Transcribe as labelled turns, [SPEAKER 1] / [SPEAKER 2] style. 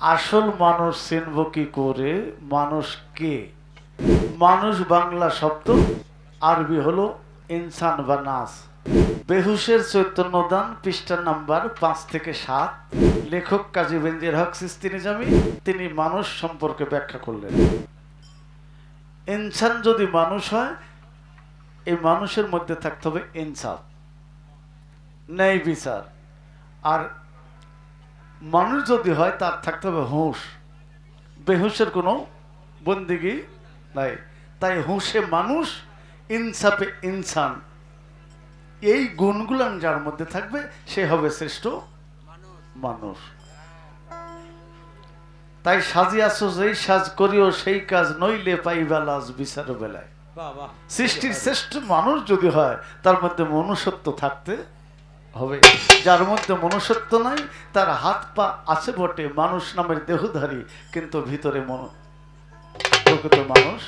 [SPEAKER 1] আসল মানুষ চিনব কি করে? মানুষ কে? মানুষ বাংলা শব্দ, আরবি হলো ইনসান বা নাস। বেহুশের চৈতন্যদান পৃষ্ঠা নাম্বার পাঁচ থেকে সাত। লেখক কাজী বেঞ্জির হক সিস্তি নিজামী, তিনি মানুষ সম্পর্কে ব্যাখ্যা করলেন। ইনসান যদি মানুষ হয়, এই মানুষের মধ্যে থাকতে হবে ইনসাফ। ন্যায় বিচার। আর মানুষ যদি হয় তার থাকতে হবে হুঁশ। বেহুশের কোনো বন্দিগি নাই। তাই হুঁশে মানুষ ইনসাফে ইনসান। এই গুণগুলান যার মধ্যে থাকবে সে হবে শ্রেষ্ঠ মানুষ। তাই সাজিয়াছ যেই সাজ করিও সেই কাজ নইলে পাইবা লাজ বিচার বেলায়। সৃষ্টির শ্রেষ্ঠ মানুষ যদি হয় তার মধ্যে মনুষ্যত্ব থাকতে হবে। যার মধ্যে মনুষ্যত্ব নাই, তার হাত পা আছে বটে মানুষ নামের দেহধারী, কিন্তু ভিতরে মন প্রকৃত মানুষ